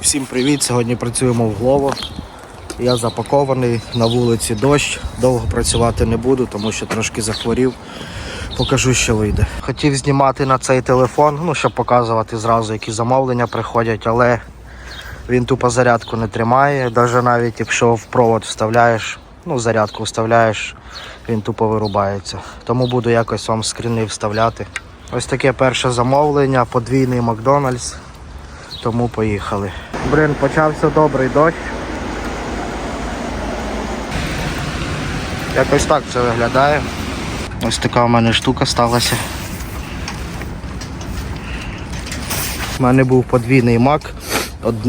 Всім привіт! Сьогодні працюємо в Глово. Я запакований на вулиці дощ. Довго працювати не буду, тому що трошки захворів. Покажу, що вийде. Хотів знімати на цей телефон, ну щоб показувати зразу, які замовлення приходять, але він тупо зарядку не тримає. Навіть навіть якщо в провод вставляєш, ну зарядку вставляєш, він тупо вирубається. Тому буду якось вам скріни вставляти. Ось таке перше замовлення, подвійний Макдональдс. Тому поїхали. Блін, почався добрий дощ. Якось так це виглядає. Ось така у мене штука сталася. У мене був подвійний мак.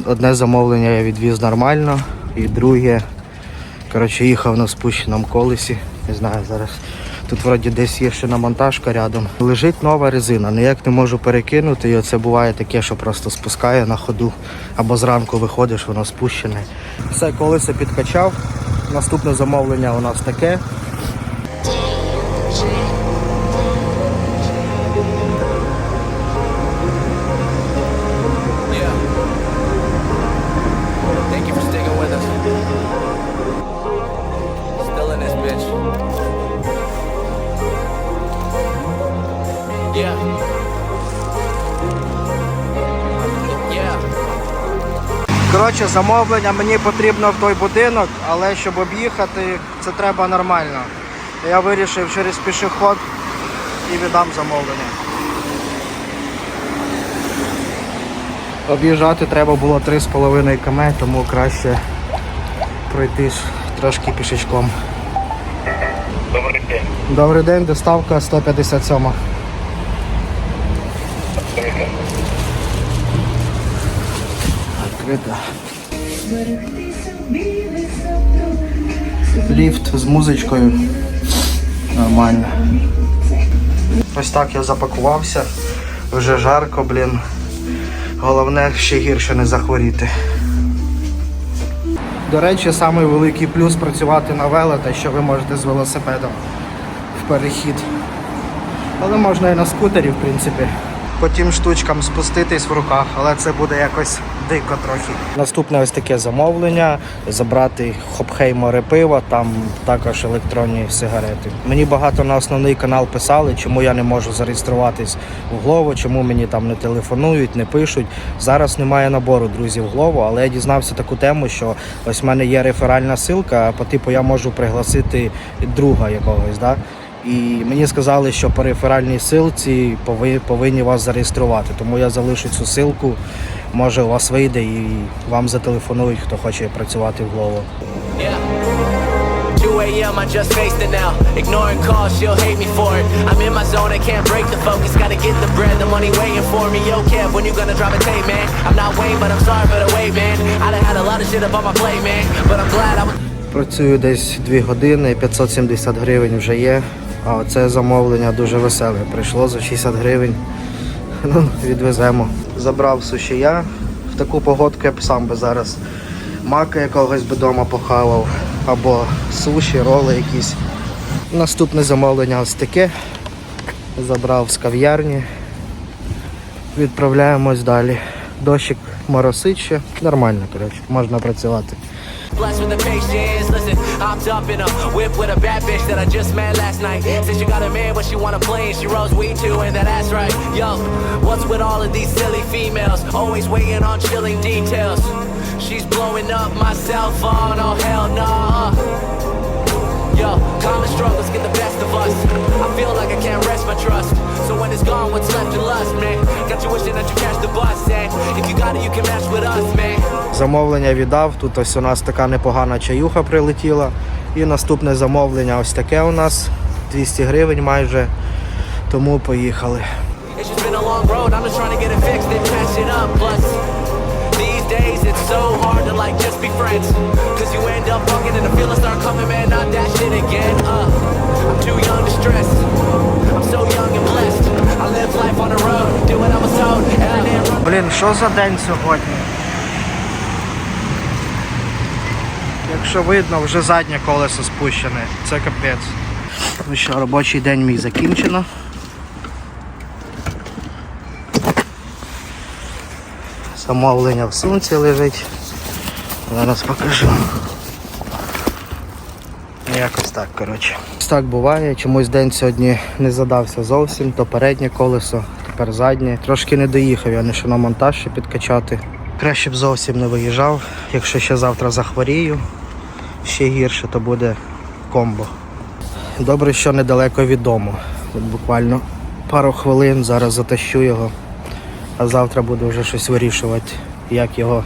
Одне замовлення я відвіз нормально, і друге, коротше, їхав на спущеному колесі. Не знаю, зараз тут вроді десь є ще на монтажка рядом. Лежить нова резина, ніяк не можу перекинути. І оце буває таке, що просто спускає на ходу. Або зранку виходиш, воно спущене. Все, колесо підкачав. Наступне замовлення у нас таке. Коротше, замовлення мені потрібно в той будинок, але щоб об'їхати, це треба нормально. Я вирішив через пішоход і віддам замовлення. Об'їжджати треба було 3,5 км, тому краще пройтись трошки пішечком. Добрий день. Добрий день, доставка 157. Відкрита. Ліфт з музичкою. Нормально. Ось так я запакувався. Вже жарко, блін. Головне ще гірше не захворіти. До речі, самий великий плюс працювати на вело, те, що ви можете з велосипедом в перехід. Але можна і на скутері, в принципі. По тим штучкам спуститись в руках, але це буде якось дико трохи. Наступне ось таке замовлення: забрати хопхеймори пива, там також електронні сигарети. Мені багато на основний канал писали, чому я не можу зареєструватись в Глово, чому мені там не телефонують, не пишуть. Зараз немає набору друзів в Глово, але я дізнався таку тему, що ось в мене є реферальна силка, по типу я можу пригласити друга якогось. Да? І мені сказали, що по реферальній силці повинні вас зареєструвати. Тому я залишу цю силку. Може у вас вийде і вам зателефонують, хто хоче працювати в. 2 a.m. I just faced it now. Ignoring calls, she'll hate me for it. I'm in my zone, I can't break the focus. Gotta get the bread, the money waiting for me. Yo, Kev, when you gonna drop a tape, man? I'm not Wayne, but I'm sorry for the wait, man. I done had a lot of shit up on my plate, man. But I'm glad I was. Працюю десь 2 години, 570 гривень вже є. А це замовлення дуже веселе. Прийшло за 60 гривень. Ну, відвеземо. Забрав сушія. В таку погодку я б сам би зараз мака якогось би вдома похавав. Або суші, роли якісь. Наступне замовлення ось таке. Забрав з кав'ярні. Відправляємось далі. Дощик моросить ще. Нормально, коротше, можна працювати. I'm up in a whip with a bad bitch that I just met last night. Said she got a man, but she wanna play and she rolls weed too, and that ass right. Yo, what's with all of these silly females? Always waiting on chilling details. She's blowing up my cell phone. Oh hell nah. Yo, common struggles get the best of us. I feel like I can't rest my trust. So when it's gone, what's left to lust, man? Got you wishing that you catch the bus, Замовлення віддав. Тут ось у нас така непогана чаюха прилетіла. І наступне замовлення ось таке у нас 200 гривень майже. Тому поїхали. Uh. Блін, що за день сьогодні? Якщо видно, вже заднє колесо спущене. Це капець. Ну що, робочий день мій закінчено. Замовлення в сумці лежить. Зараз покажу. Якось так, коротше. Так буває. Чомусь день сьогодні не задався зовсім, то переднє колесо, тепер заднє. Трошки не доїхав, я не що на монтаж ще підкачати. Краще б зовсім не виїжджав. Якщо ще завтра захворію, ще гірше, то буде комбо. Добре, що недалеко від дому. Тут буквально пару хвилин, зараз затащу його, а завтра буду вже щось вирішувати, як його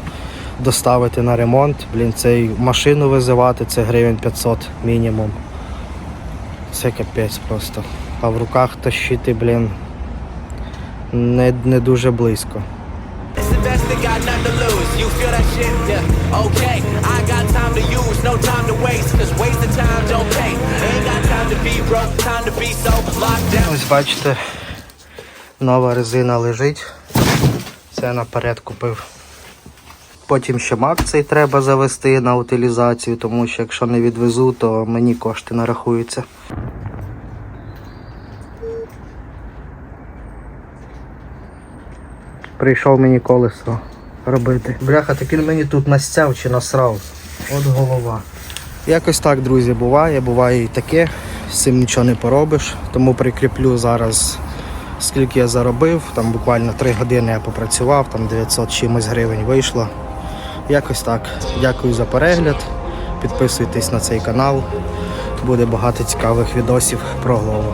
доставити на ремонт. Блін, цей машину визивати це гривень 500 мінімум. Це капець просто. А в руках тащити, блін, не, не дуже близько. It's the best got to lose. You feel that shit? Yeah. Okay, I no time to waste. Cause wasting time don't pay. Ain't got time to be broke, time to be so locked down. Ось бачите, нова резина лежить. Це наперед купив. Потім ще мак цей треба завести на утилізацію, тому що якщо не відвезу, то мені кошти нарахуються. Прийшов мені колесо робити. Бляха, так він мені тут настяв чи насрав. От голова. Якось так, друзі, буває, буває і таке. З цим нічого не поробиш. Тому прикріплю зараз, скільки я заробив. Там буквально 3 години я попрацював, там 900 чимось гривень вийшло. Якось так. Дякую за перегляд. Підписуйтесь на цей канал. Буде багато цікавих відосів про голову.